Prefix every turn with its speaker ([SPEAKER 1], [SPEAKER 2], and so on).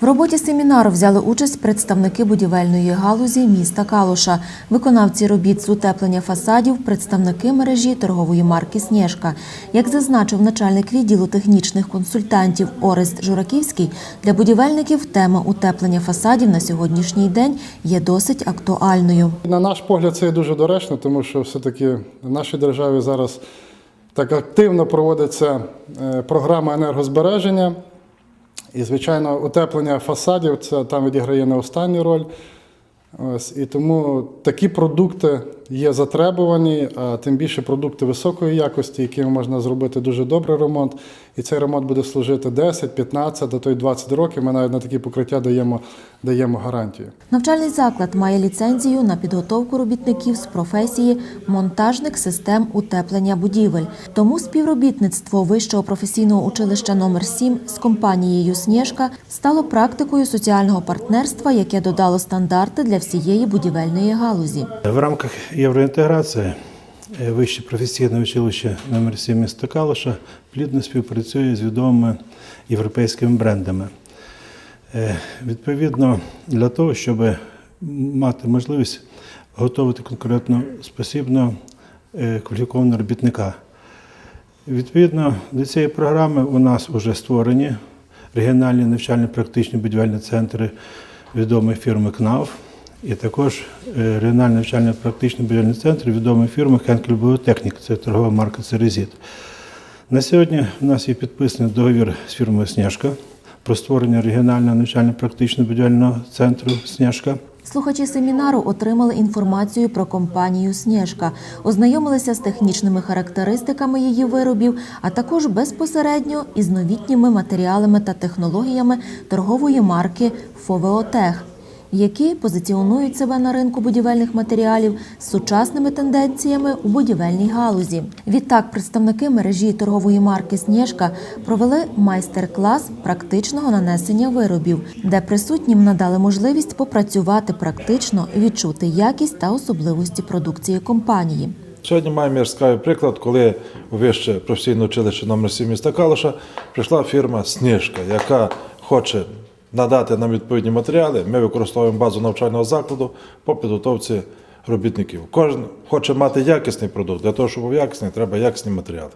[SPEAKER 1] В роботі семінару взяли участь представники будівельної галузі міста Калуша, виконавці робіт з утеплення фасадів, представники мережі торгової марки Снєжка. Як зазначив начальник відділу технічних консультантів Орест Жураківський, для будівельників тема утеплення фасадів на сьогоднішній день є досить актуальною.
[SPEAKER 2] На наш погляд, це дуже доречно, тому що все-таки в нашій державі зараз так активно проводиться е, програма енергозбереження. І, звичайно, утеплення фасадів це там відіграє не останню роль. Ось, і тому такі продукти є затребувані, а тим більше продукти високої якості, якими можна зробити дуже добрий ремонт. І цей ремонт буде служити 10, 15, а то й 20 років. Ми навіть на такі покриття даємо, даємо гарантію.
[SPEAKER 1] Навчальний заклад має ліцензію на підготовку робітників з професії монтажник систем утеплення будівель. Тому співробітництво вищого професійного училища номер 7 з компанією Снєжка стало практикою соціального партнерства, яке додало стандарти для всієї будівельної галузі.
[SPEAKER 3] В рамках євроінтеграції е, Вище професійне училище номер 7 міста Калуша плідно співпрацює з відомими європейськими брендами. Е, Відповідно, для того, щоб мати можливість готувати конкурентно спосібно е, кваліфікованого робітника. Відповідно до цієї програми у нас вже створені регіональні навчально-практичні будівельні центри відомої фірми КНАВ і також е, регіональний навчально-практичний будівельний центр відомої фірми Хенкель Біотехнік, це торгова марка Церезіт. На сьогодні у нас є підписаний договір з фірмою Сняжка про створення регіонального навчально-практичного будівельного центру Сняжка.
[SPEAKER 1] Слухачі семінару отримали інформацію про компанію Снєжка, ознайомилися з технічними характеристиками її виробів, а також безпосередньо із новітніми матеріалами та технологіями торгової марки Фовеотех, які позиціонують себе на ринку будівельних матеріалів з сучасними тенденціями у будівельній галузі. Відтак, представники мережі торгової марки Снєжка провели майстер-клас практичного нанесення виробів, де присутнім надали можливість попрацювати практично, відчути якість та особливості продукції компанії.
[SPEAKER 4] Сьогодні маємо яскравий приклад, коли у вище професійне училище номер 7 міста Калуша прийшла фірма Сніжка, яка хоче надати нам відповідні матеріали. Ми використовуємо базу навчального закладу по підготовці робітників. Кожен хоче мати якісний продукт. Для того, щоб був якісний, треба якісні матеріали.